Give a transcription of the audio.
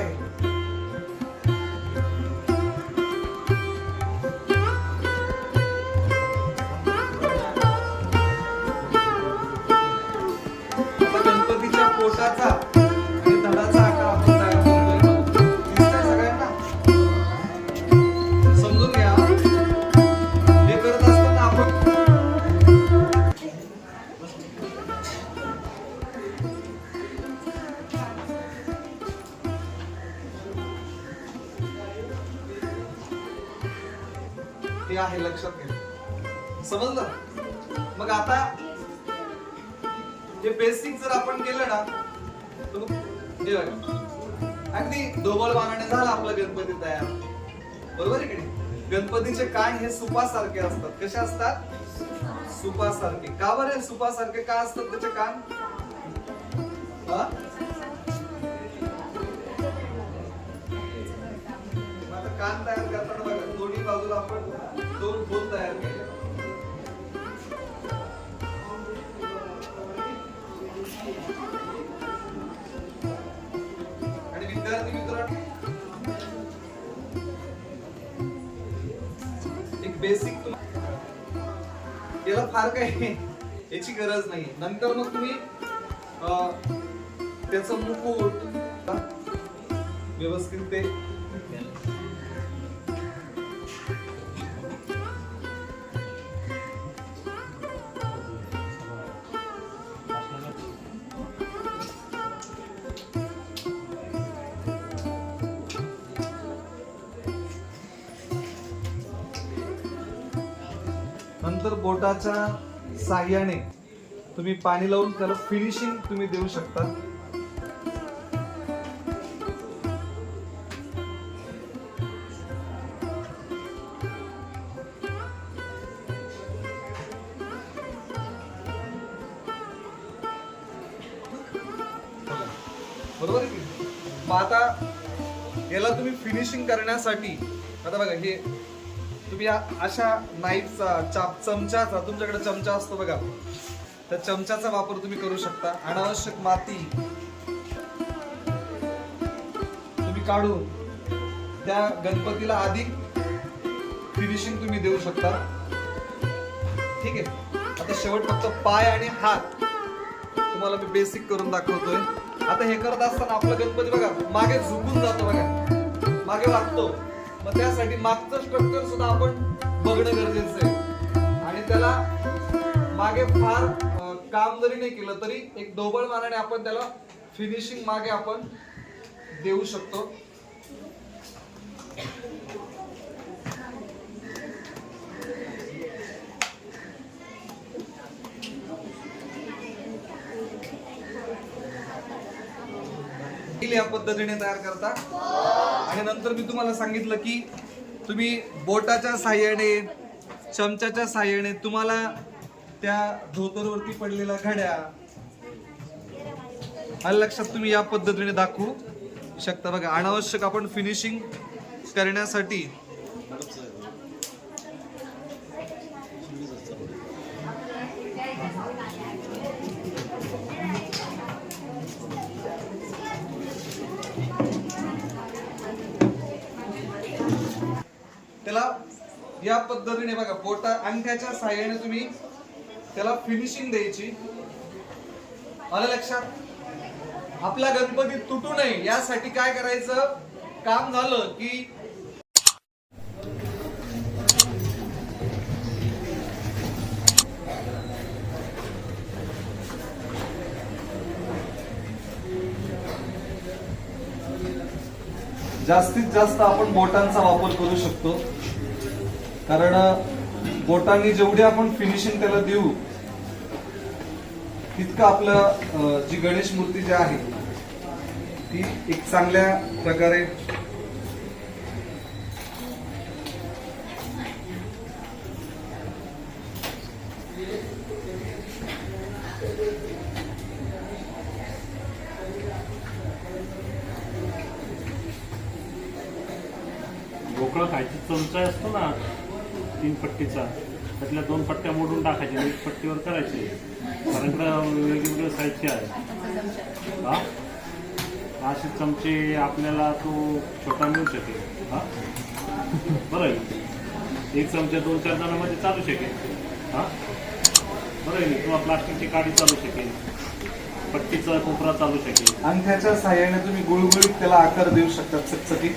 जे आहे. आता गणपतीच्या पोटाचा आहे लक्षात घ्या समजलं? मग आता हे बेसिक जर आपण केलं ना तर अगदी ढोबळ बांगणे झाला आपला गणपती तयार. बरोबर आहे की नाही? गणपतीचे कान हे सुपासारखे असतात. कसे असतात? सुपासारखे. का बरे सुपासारखे? का असतात त्याचे कान? हा? मग आता कान तयार करताना बघा दोन्ही बाजूला आपण दोन तयार केले. आणि विद्यार्थी मित्रांनो एक बेसिक याला फार काही याची गरज नाही नंतर मग तुम्ही अं, त्याचं मुकुट व्यवस्थित ते नंतर बोटाच्या साह्याने तुम्ही पाणी लावून त्याला फिनिशिंग तुम्ही देऊ शकता. बरोबर आहे की? मग आता याला तुम्ही फिनिशिंग करण्यासाठी आता बघा हे तुम्ही या- अशा नाईफचा चाप चमच्याचा तुमच्याकडे चमचा असतो बघा. त्या चमच्याचा वापर तुम्ही करू शकता. अनावश्यक माती तुम्ही काढून त्या गणपतीला अधिक फिनिशिंग तुम्ही देऊ शकता. ठीक आहे? आता शेवट फक्त पाय आणि हात तुम्हाला मी बेसिक करून दाखवतोय. आता हे करत असताना आपला गणपती बघा मागे झुकून जातो बघा. मागे लागतो मग त्यासाठी मागचं स्ट्रक्चर सुद्धा आपण बघणं गरजेचं आहे. आणि त्याला मागे फार काम जरी नाही केलं तरी एक ढोबळ मानाने आपण त्याला फिनिशिंग मागे आपण देऊ शकतो. या पद्धतीने तयार करता. आणि नंतर मी तुम्हाला सांगितलं की तुम्ही बोटाच्या साह्याने चमच्याच्या साह्याने तुम्हाला त्या धोतरवरती पडलेल्या घड्या आलं लक्षात तुम्ही या पद्धतीने दाखवू शकता. बघा अनावश्यक आपण फिनिशिंग करण्यासाठी त्याला या पद्धतीने बघा बोटा अंगठ्याच्या साह्याने तुम्ही त्याला फिनिशिंग द्यायची. आलं लक्षात? आपला गणपती तुटू नये यासाठी काय करायचं? काम झालं की जास्तीत जास्त आपण बोटांचा वापर करू शकतो. कारण बोटांनी जेवढी आपण फिनिशिंग त्याला देऊ तितकं आपलं जी गणेश मूर्ती जी आहे ती एक चांगल्या प्रकारे ढोकळा खायची चमचा असतो ना. तीन पट्टीचा. त्यातल्या दोन पट्ट्या मोडून टाकायच्या एक पट्टीवर करायची. कारण वेगवेगळ्या साईजचे आहे. हा? असे चमचे आपल्याला तो छोटा मिळू शकेल. हा? बरं आहे. एक चमचा दोन चार जणांमध्ये चालू शकेल. हा? बरं आहे. किंवा प्लास्टिकची काडी चालू शकेल. पट्टीचा कोपरा चालू शकेल. अंगठ्याच्या साह्याने तुम्ही गुळगुळीत त्याला आकार देऊ शकता चकचकीत.